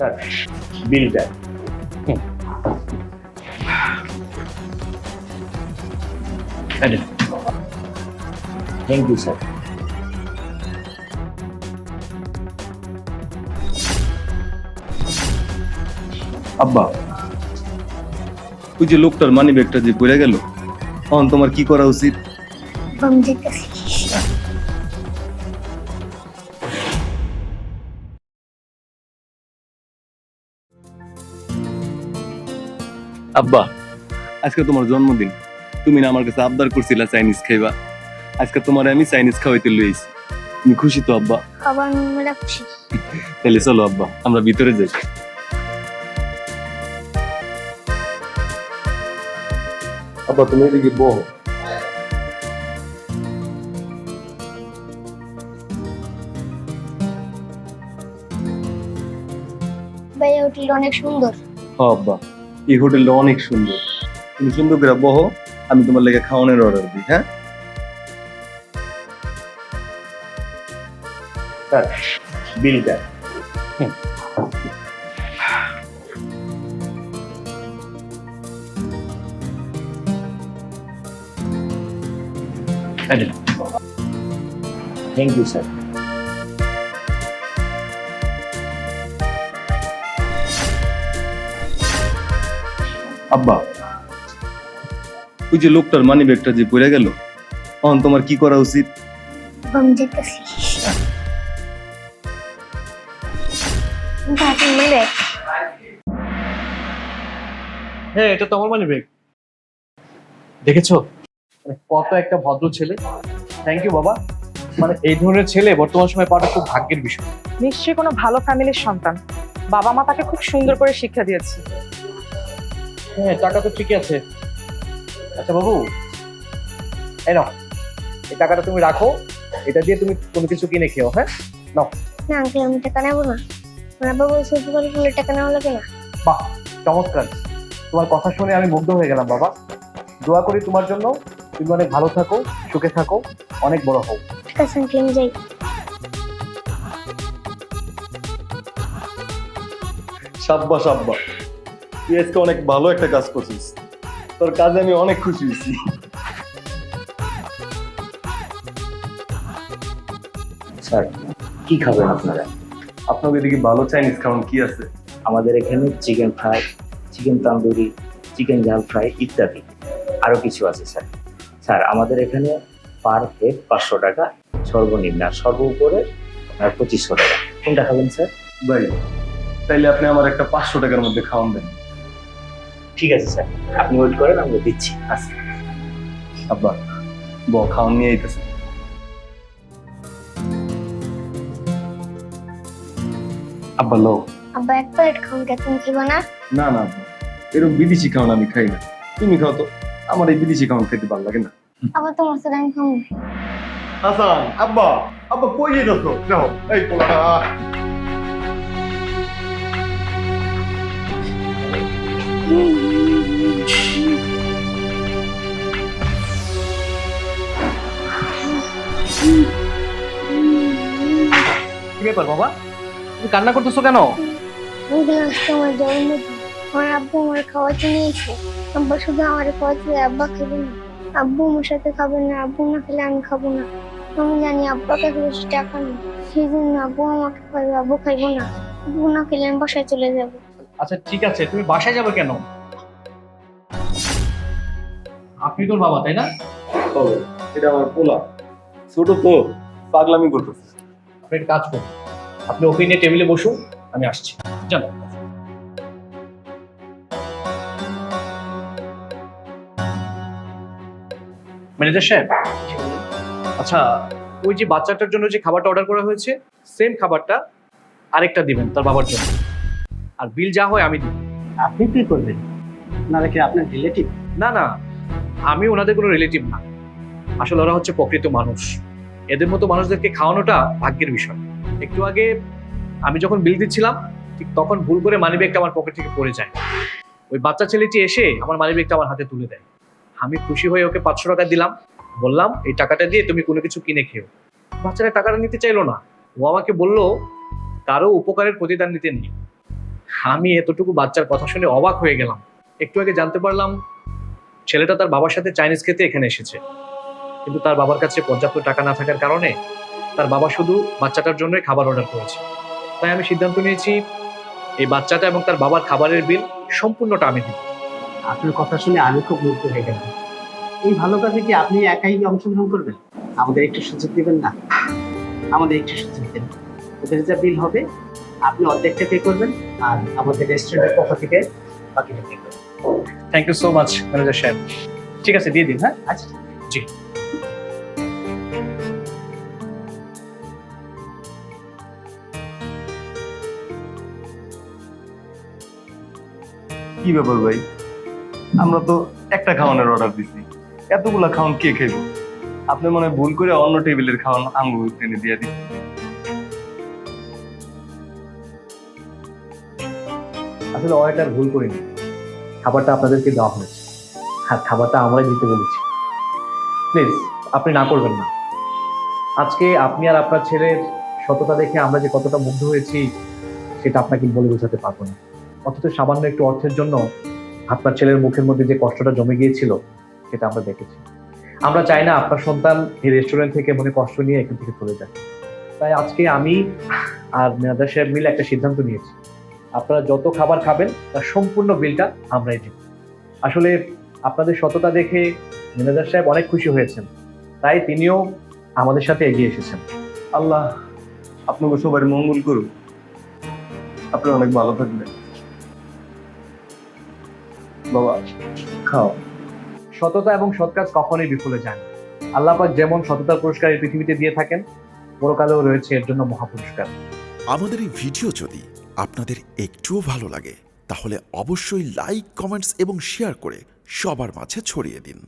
Sir বিলটা thank you sir আব্বা ওই যে লোকটার মানি ব্যাগটা যে পড়ে গেল তখন তোমার কি করা উচিত? আব্বা। আজকে তোমার জন্মদিন। তুমি না আমার কাছে আবদার করছিলা চাইনিজ খাইবা। আজকে তোমার আমি চাইনিজ খাওয়াইতে লইছি তুমি খুশি তো আব্বা? খাবার মেলা খুশি তাহলে চলো আব্বা আমরা ভিতরে যাই। আব্বা তুমি এদিকে বহ। ভাইয়া হোটেলটা অনেক সুন্দর। হ্যাঁ আব্বা। এই হোটেলটা অনেক সুন্দর। তুমি সুন্দর করে বহ আমি তোমার লেগে খাওয়ানোর অর্ডার দিই হ্যাঁ? স্যার বিলটা থ্যাংক ইউ স্যার আব্বা ওই যে লোকটার মানি ব্যাগটা যে পড়ে গেল তখন তোমার কি করা উচিত? আমি যেতেছি হ্যাঁ এটা তো আমার মানে ব্যাগ দেখেছ? মানে কত একটা ভদ্র ছেলে। থ্যাংক ইউ বাবা। মানে এই ধরনের ছেলে বর্তমান সময় পাওয়াটা খুব ভাগ্যের বিষয়। নিশ্চয়ই কোনো ভালো ফ্যামিলির সন্তান। বাবা মা তাকে খুব সুন্দর করে শিক্ষা দিয়েছে। হ্যাঁ টাকা তো ঠিকই আছে। আচ্ছা বাবু এই নাও এই টাকাটা তুমি রাখো এটা দিয়ে তুমি কোনো কিছু কিনে খেও হ্যাঁ? নাও। না আঙ্কেল আমি টাকা নেব না। আমার বাবা বলছে উপকার করলে টাকা নেওয়া লাগে না। বাহ চমৎকার। তোমার কথা শুনে আমি মুগ্ধ হয়ে গেলাম বাবা। দোয়া করি তোমার জন্য। তুমি অনেক ভালো থাকো সুখে থাকো অনেক বড় হও। ঠিক আছে আঙ্কেল আমি যাই। সাব্বা সাব্বা। তুই আজকে অনেক ভালো একটা কাজ করছিস। তোর কাজে আমি অনেক খুশি হয়েছি। স্যার কি খাবেন আপনারা? আপনাদের এদিকে ভালো চাইনিজ খাওয়ান কি আছে? আমাদের এখানে chicken fry chicken tandoori chicken ঝাল ফ্রাই ইত্যাদি। আরও কিছু আছে স্যার। স্যার আমাদের এখানে পার হেড পাঁচশো টাকা সর্বনিম্ন আর সর্ব উপরে আপনার পঁচিশশো টাকা। কোনটা খাবেন স্যার? ভাই তাইলে আপনি আমার একটা পাঁচশো টাকার মধ্যে খাওয়ান দেন। ঠিক আছে স্যার। আপনি ওয়েট করেন আমরা দিচ্ছি। আচ্ছা আব্বা ব খাওয়ান নিয়ে আইতেছে। আব্বা লো আব্বা এক প্লেট খাওন কে তুমি খাইবা না? না না আব্বা। এরকম বিদেশি খাওয়ান আমি খাই না। তুমি খাও তো। আমার এই বিদেশি খাওয়ান খেতে ভালো লাগে না। আবার তোমার সাথে আমি খাব। হাসান আব্বা আব্বা কই যেতেছ নাও এই পোলাটা। কি ব্যাপার বাবা? তুমি কান্না করতেছো কেন? আমার আব্বু আমার খাওয়াতে নিয়েছে আব্বা শুধু আমার আব্বা না। আব্বু আমার সাথে খাবে না, আব্বু না খেলে আমি খাব না। আমি জানি আব্বা কাছে বেশি টাকা নেই। সেই জন্য আব্বু আব্বু খাইবো না। আব্বু না খেলে আমি বাসায় চলে যাব। আচ্ছা ঠিক আছে তুমি বাসায় যাবে কেন? আপনি তোর বাবা তাই না? তবে এটা আমার পোলা। ছোট তো পাগলামি করতেছে। আপনি একটা কাজ করুন আপনি ওকে নিয়ে টেবিলে বসুন আমি আসছি। জানো ম্যানেজার সাহেব আচ্ছা ওই যে বাচ্চাটার জন্য যে খাবারটা অর্ডার করা হয়েছে সেম খাবারটা আরেকটা দিবেন তার বাবার জন্য। আর বিল যা হয় আমি দিব আপনি কি করবেন? নাহলে কি আপনার রিলেটিভ না না আমি ওনাদের কোনো রিলেটিভ না। আসলে ওরা হচ্ছে প্রকৃত মানুষ। এদের মতো মানুষদেরকে খাওয়ানোটা ভাগ্যের বিষয়। একটু আগে আমি যখন বিল দিচ্ছিলাম ঠিক তখন ভুল করে মানিব্যাগটা আমার পকেট থেকে পড়ে যায়। ওই বাচ্চা ছেলেটি এসে আমার মানিব্যাগটা আমার হাতে তুলে দেয়। আমি খুশি হয়ে ওকে পাঁচশো টাকা দিলাম। বললাম এই টাকাটা দিয়ে তুমি কোনো কিছু কিনে খেও। বাচ্চারা টাকাটা নিতে চাইলো না। ও আমাকে বলল কারও উপকারের প্রতিদান নিতে নেই। আমি এতটুকু বাচ্চার কথা শুনে অবাক হয়ে গেলাম। একটু আগে জানতে পারলাম, ছেলেটা তার বাবার সাথে চাইনিজ খেতে এখানে এসেছে। কিন্তু তার বাবার কাছে পর্যাপ্ত টাকা না থাকার কারণে তার বাবা শুধু বাচ্চাটার জন্যই খাবার অর্ডার করেছে। তাই আমি সিদ্ধান্ত নিয়েছি, এই বাচ্চাটা এবং তার বাবার খাবারের বিল সম্পূর্ণটা আমি দিব। আপনার কথা শুনে আমি খুব মুগ্ধ হয়ে গেলাম। এই ভালো কাজে কি আপনি একাই অংশগ্রহণ করবেন? আমাদের একটু সুযোগ দিবেন না? আমাদের একটু সুযোগ দেন। ওদের যা বিল হবে, আপনি অর্ধেকটা পে করবেন। আর আমাদের রেস্টুরেন্টের পক্ষ থেকে বাকিটা pay thank you so much manager সাহেব। ঠিক আছে দিয়ে দিন হ্যাঁ? আচ্ছা জি। কি ব্যাপার ভাই? আমরা তো একটা খাওয়ানোর অর্ডার দিছি। এতগুলা খাওয়ান কে খাইব? আপনি মনে হয় ভুল করে অন্য টেবিলের খাওয়ান আঙ্গুর টেনে দিয়ে দিন আসলে অয়েটার ভুল করিনি। খাবারটা আপনাদেরকে দেওয়া হয়েছে। আর খাবারটা আমরাই দিতে বলেছি। প্লিজ, আপনি না করবেন না। আজকে আপনি আর আপনার ছেলের সততা দেখে আমরা যে কতটা মুগ্ধ হয়েছি, সেটা আপনাকে বলে বোঝাতে পারব না। অথচ সামান্য একটু অর্থের জন্য আপনার ছেলের মুখের মধ্যে যে কষ্টটা জমে গিয়েছিল, সেটা আমরা দেখেছি। আমরা চাই না আপনার সন্তান এই রেস্টুরেন্ট থেকে মনে কষ্ট নিয়ে এখান থেকে চলে যায়। তাই আজকে আমি আর মেয়াদা সাহেব মিলে একটা সিদ্ধান্ত নিয়েছি। আপনারা যত খাবার খাবেন তার সম্পূর্ণ বিলটা আমরাই দিব। আসলে আপনাদের সততা দেখে ম্যানেজার সাহেব অনেক খুশি হয়েছেন। তাই তিনিও আমাদের সাথে এগিয়ে এসেছেন। আল্লাহ আপনাকে সবার মঙ্গল করুন আপনি অনেক ভালো থাকবেন। বাবা খাও। সততা এবং সৎ কাজ কখনোই বিফলে যায় না। আল্লাহ যেমন সততার পুরস্কার এই পৃথিবীতে দিয়ে থাকেন পরকালেও রয়েছে এর জন্য মহাপুরস্কার আমাদের এই ভিডিও যদি আপনাদের একটুও ভালো লাগে, তাহলে অবশ্যই লাইক কমেন্টস এবং শেয়ার করে সবার মাঝে ছড়িয়ে দিন।